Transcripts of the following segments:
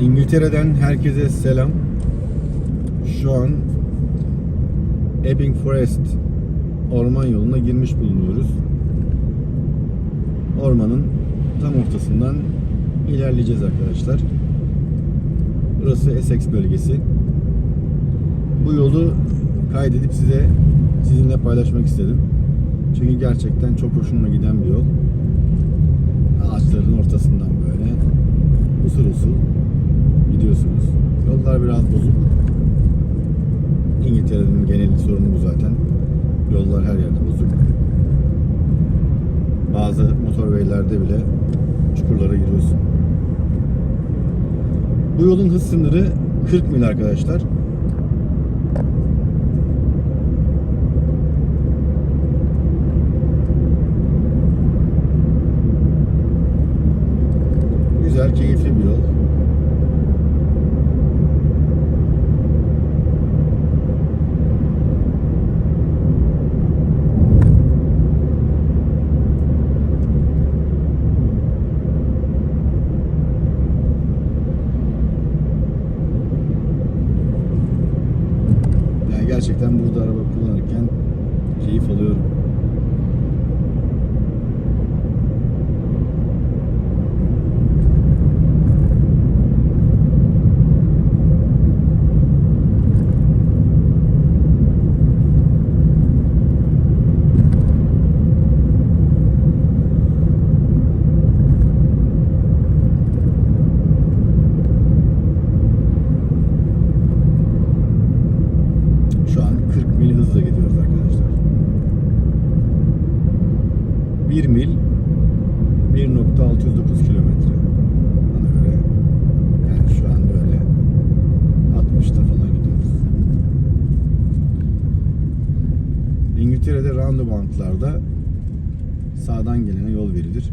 İngiltere'den herkese selam. Şu an Ebbing Forest orman yoluna girmiş bulunuyoruz. Ormanın tam ortasından ilerleyeceğiz arkadaşlar. Burası Essex bölgesi. Bu yolu kaydedip size sizinle paylaşmak istedim. Çünkü gerçekten çok hoşuma giden bir yol. Ağaçların ortasından böyle usul usul gidiyorsunuz. Yollar biraz bozuk. İngiltere'nin genel sorunu bu zaten. Yollar her yerde bozuk. Bazı motorwaylerde bile çukurlara giriyorsun. Bu yolun hız sınırı 40 mil arkadaşlar. Güzel, keyifli bir yol. Yani gerçekten burada araba kullanırken keyif alıyorum. Şu an 40 mil hızla gidiyoruz arkadaşlar. 1 mil 1.609 kilometre. Bana göre yani şu an böyle 60'ta falan gidiyoruz. İngiltere'de roundabout'larda sağdan gelene yol verilir.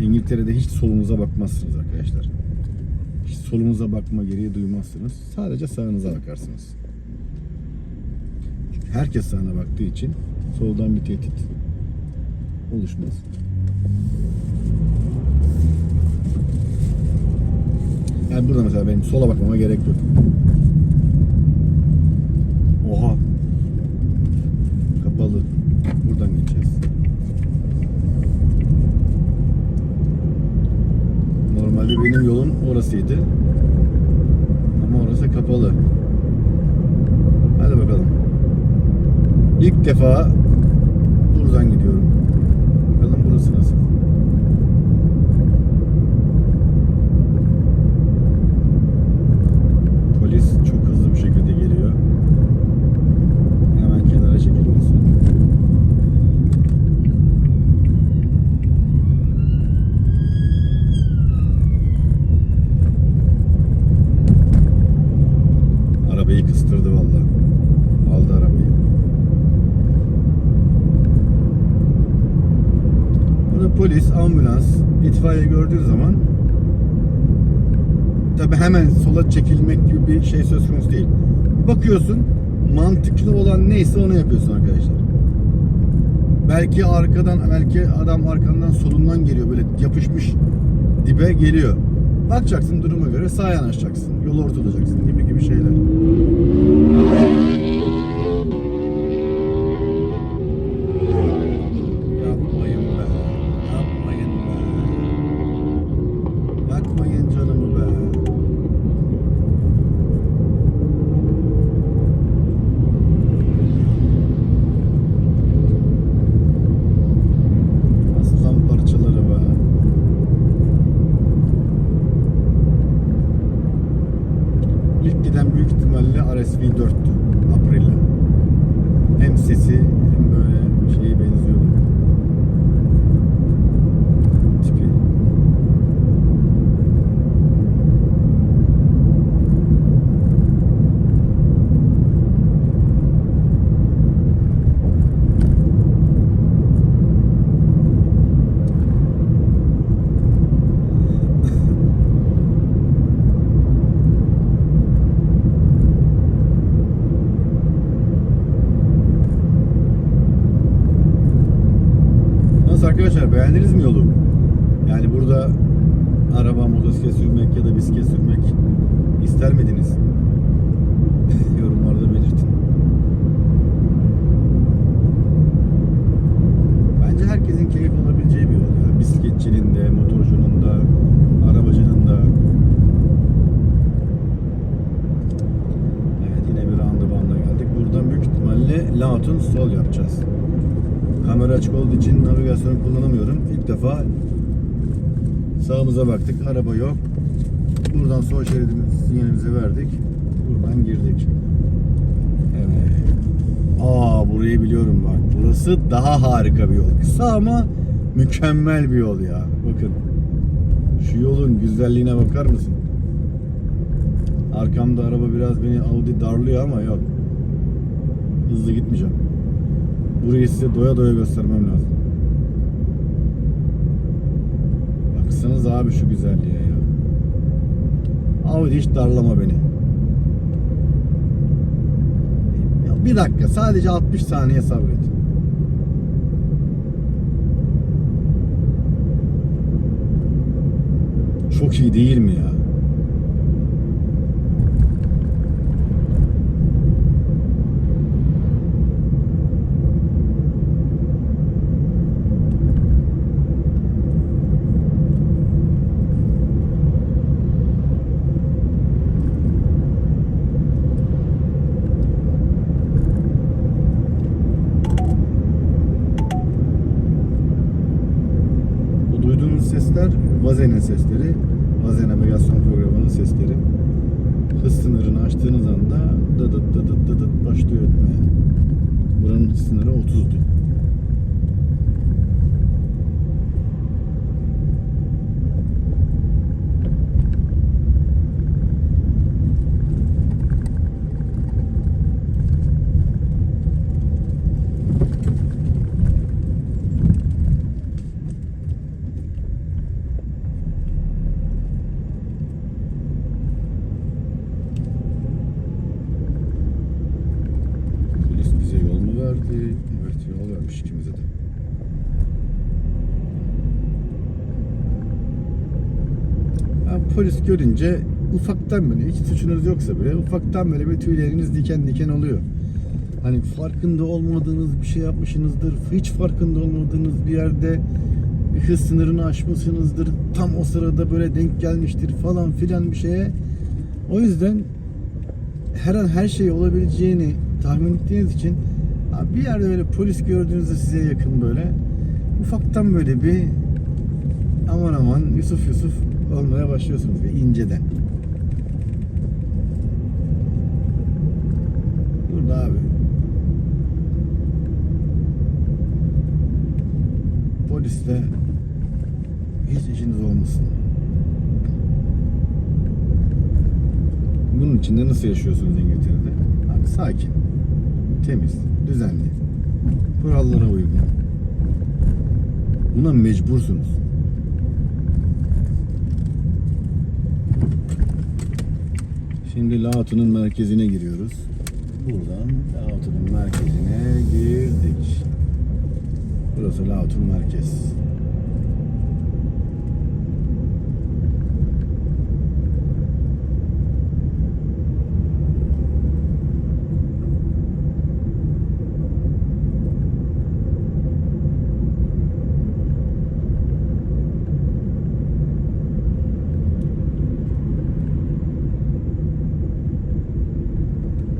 İngiltere'de hiç solunuza bakmazsınız arkadaşlar. Hiç solunuza bakma gereği duymazsınız. Sadece sağınıza bakarsınız. Herkes sağına baktığı için soldan bir tehdit oluşmaz. Yani burada mesela benim sola bakmama gerek yok. Oha. Kapalı. Buradan geçeceğiz. Normalde benim yolum orasıydı. Ama orası kapalı. Hadi bakalım. İlk defa buradan gidiyorum. Bakalım burası nasıl? Polis çok hızlı bir şekilde geliyor. Hemen kenara çekiliyorsun. Arabayı kıstırdı vallahi. Aldı arabayı. Burada polis, ambulans, itfaiye gördüğü zaman tabi hemen sola çekilmek gibi bir şey söz konusu değil. Bakıyorsun mantıklı olan neyse onu yapıyorsun arkadaşlar. Belki arkadan, belki adam arkandan solundan geliyor böyle yapışmış dibe geliyor. Bakacaksın duruma göre sağa yanaşacaksın, yolu ortalayacaksın gibi gibi şeyler. arkadaşlar beğendiniz mi yolu? Yani burada araba, motosiklet sürmek ya da bisiklet sürmek ister miydiniz? Yorumlarda belirtin. Bence herkesin keyif alabileceği bir yol. Yani bisikletçinin de, motorcunun da, arabacının da. Evet yine bir randıvanla geldik. Buradan büyük ihtimalle Laut'un sol yapacağız. Açık olduğu için navigasyonu kullanamıyorum. İlk defa sağımıza baktık. Araba yok. Buradan sol şeridimiz sinyalimizi verdik. Buradan girdik. Evet. Aa burayı biliyorum bak. Burası daha harika bir yol. Kısa ama mükemmel bir yol ya. Bakın. Şu yolun güzelliğine bakar mısın? Arkamda araba biraz beni Audi darlıyor ama yok. Hızlı gitmeyeceğim. Burayı size doya doya göstermem lazım. Baksanız abi şu güzelliğe ya. Audi hiç darlama beni. Ya bir dakika sadece 60 saniye sabret. Çok iyi değil mi ya? Bu duyduğunuz sesler Vazen'in sesleri. Vazen navigasyon programının sesleri. Hız sınırını açtığınız anda dıdıt dıdıt dıdıt başlıyor ötmeye. Buranın sınırı 30'du. Polis bize yol mu verdi? Evet yol vermiş ikimize de. Ya polis görünce ufaktan böyle hiç suçunuz yoksa bile ufaktan böyle bir tüyleriniz diken diken oluyor. Hani farkında olmadığınız bir şey yapmışsınızdır. Hiç farkında olmadığınız bir yerde bir hız sınırını aşmışsınızdır. Tam o sırada böyle denk gelmiştir falan filan bir şeye. O yüzden her an her şey olabileceğini tahmin ettiğiniz için bir yerde böyle polis gördüğünüzde size yakın böyle ufaktan böyle bir aman aman Yusuf Yusuf olmaya başlıyorsunuz ve inceden. Burada abi polisle hiç işiniz olmasın. Bunun içinde nasıl yaşıyorsunuz İngiltere'de? Abi sakin, temiz, düzenli, kurallara uygun. Buna mecbursunuz. Şimdi Laotu'nun merkezine giriyoruz. Buradan Laotu'nun merkezine girdik. Burası Laotun merkez.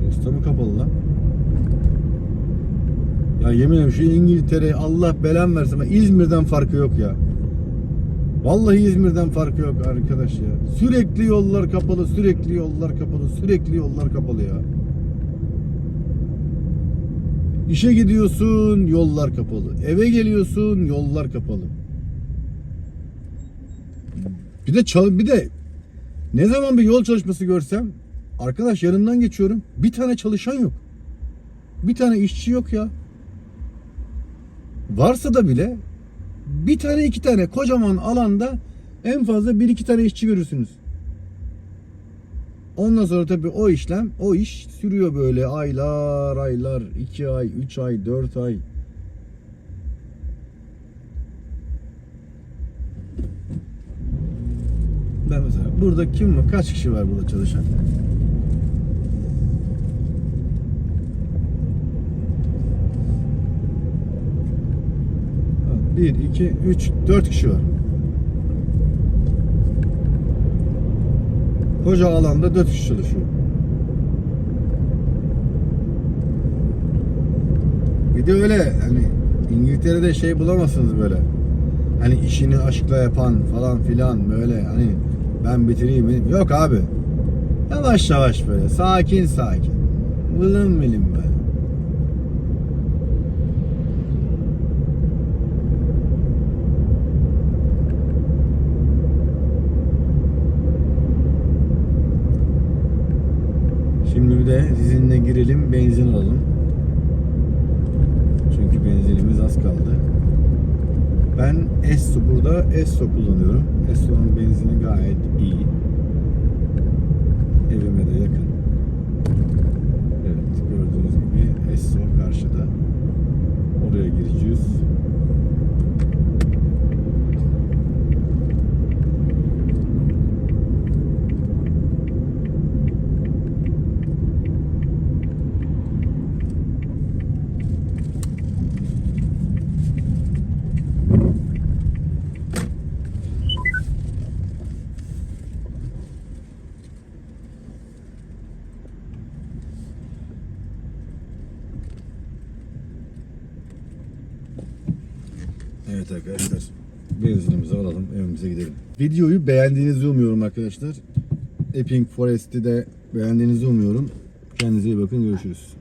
Usta mı kapalı lan? Ya yemin ederim şu İngiltere Allah belan versin İzmir'den farkı yok ya. Vallahi İzmir'den farkı yok arkadaş ya. Sürekli yollar kapalı, sürekli yollar kapalı, sürekli yollar kapalı ya. İşe gidiyorsun, yollar kapalı. Eve geliyorsun, yollar kapalı. Bir de çal bir de ne zaman bir yol çalışması görsem arkadaş yanından geçiyorum. Bir tane çalışan yok. Bir tane işçi yok ya. Varsa da bile bir tane iki tane kocaman alanda en fazla bir iki tane işçi görürsünüz. Ondan sonra tabii o işlem, o iş sürüyor böyle aylar, aylar, iki ay, üç ay, dört ay. Ben mesela burada kim var? Kaç kişi var burada çalışan? Bir, iki, üç, dört kişi var. Koca alanda dört kişi çalışıyor. Bir de öyle hani İngiltere'de şey bulamazsınız böyle. Hani işini aşkla yapan falan filan böyle hani ben bitireyim. Yok abi. Yavaş yavaş böyle sakin sakin. Vılım vilim böyle. Şimdi bir de sizinle girelim benzin alalım. Çünkü benzinimiz az kaldı. Ben Esso burada Esso kullanıyorum. Esso'nun benzini gayet iyi. Evime de yakın. Evet gördüğünüz gibi Esso karşıda. Oraya gireceğiz. Evet arkadaşlar. Benzinimizi alalım, evimize gidelim. Videoyu beğendiğinizi umuyorum arkadaşlar. Epping Forest'i de beğendiğinizi umuyorum. Kendinize iyi bakın, görüşürüz.